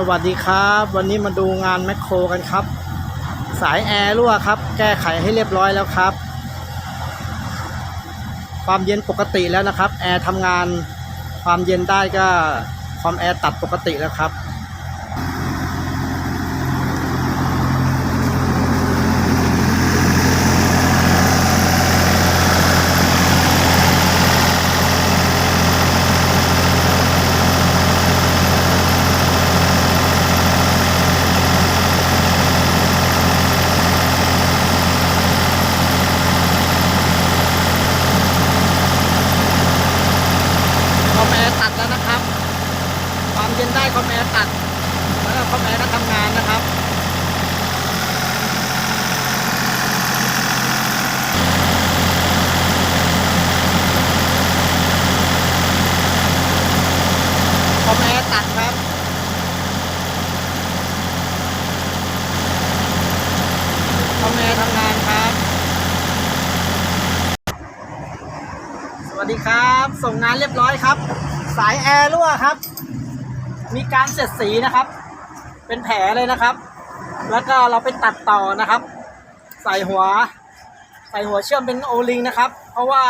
สวัสดีครับ วันนี้มาดูงานแมคโครกันครับ สายแอร์รั่วครับ แก้ไขให้เรียบร้อยแล้วครับ ความเย็นปกติแล้วนะครับ แอร์ทำงานความเย็นได้ก็ความแอร์ตัดปกติแล้วครับ คอมแอร์ตัดแล้วนะครับ ความ เย็นได้คอมแอร์ตัด แล้วคอมแอร์ก็ทำงานนะครับคอมแอร์ตัดครับคอมแอร์ทำงานครับ สวัสดีครับ ส่งงานเรียบร้อยครับ สายแอร์รั่วครับ มีการเสียดสีนะครับ เป็นแผลเลยนะครับ แล้วก็เราไปตัดต่อนะครับ ใส่หัว ใส่หัวเชื่อมเป็นโอลิงนะครับ เพราะว่า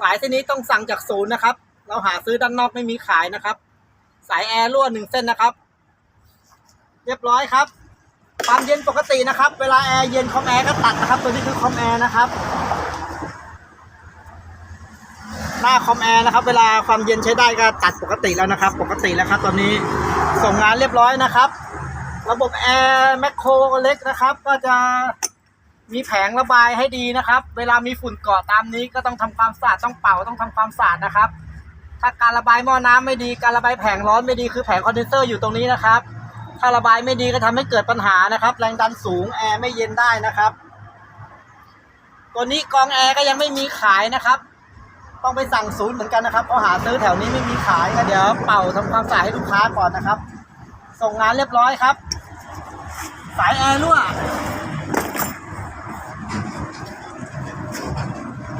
สายเส้นนี้ต้องสั่งจากศูนย์นะครับ เราหาซื้อด้านนอกไม่มีขายนะครับ สายแอร์รั่วหนึ่งเส้นนะครับ เรียบร้อยครับความเย็นปกตินะครับ เวลาแอร์เย็นคอมแอร์ก็ตัดนะครับ ตัวนี้คือคอมแอร์นะครับ หน้าคอมแอร์นะครับ เวลาความเย็นใช้ได้ก็ตัดปกติแล้วนะครับ ปกติแล้วครับตอนนี้ส่งงานเรียบร้อยนะครับ ระบบแอร์แมคโครเล็กนะครับ ก็จะมีแผงระบายให้ดีนะครับ เวลามีฝุ่นเกาะตามนี้ก็ต้องทำความสะอาดต้องเป่าต้องทำความสะอาดนะครับ ถ้าการระบายหม้อน้ำไม่ดีการระบายแผงร้อนไม่ดีคือแผงคอนเดนเซอร์อยู่ตรงนี้นะครับ ถ้าระบายไม่ดีก็ทำให้เกิดปัญหานะครับ แรงดันสูงแอร์ไม่เย็นได้นะครับ ตัวนี้กองแอร์ก็ยังไม่มีขายนะครับ ต้องไปสั่งศูนย์เหมือนกันนะครับเพราะหาซื้อแถวนี้ไม่มีขายก็เดี๋ยวเป่าทำความสะอาดให้ลูกค้าก่อนนะครับ ส่งงานเรียบร้อยครับ สายแอร์รั่ว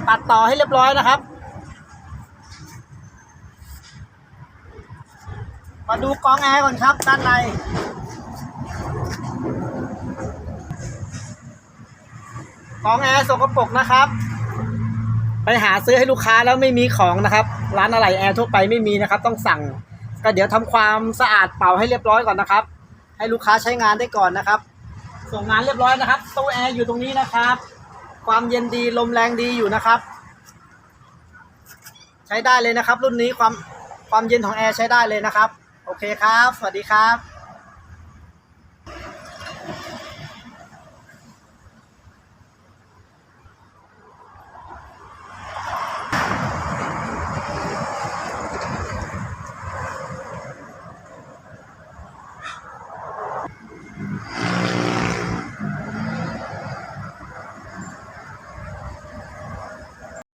ตัดต่อให้เรียบร้อยนะครับ มาดูกองแอร์ก่อนครับ ด้านในกองแอร์สกปรกนะครับ ไปหาซื้อให้ลูกค้าแล้วไม่มีของนะครับ ร้านอะไหล่แอร์ทั่วไปไม่มีนะครับ ต้องสั่ง ก็เดี๋ยวทำความสะอาดเป่าให้เรียบร้อยก่อนนะครับ ให้ลูกค้าใช้งานได้ก่อนนะครับ ส่งงานเรียบร้อยนะครับตู้แอร์อยู่ตรงนี้นะครับ ความเย็นดีลมแรงดีอยู่นะครับ ใช้ได้เลยนะครับ รุ่นนี้ความความเย็นของแอร์ใช้ได้เลยนะครับ โอเคครับ สวัสดีครับ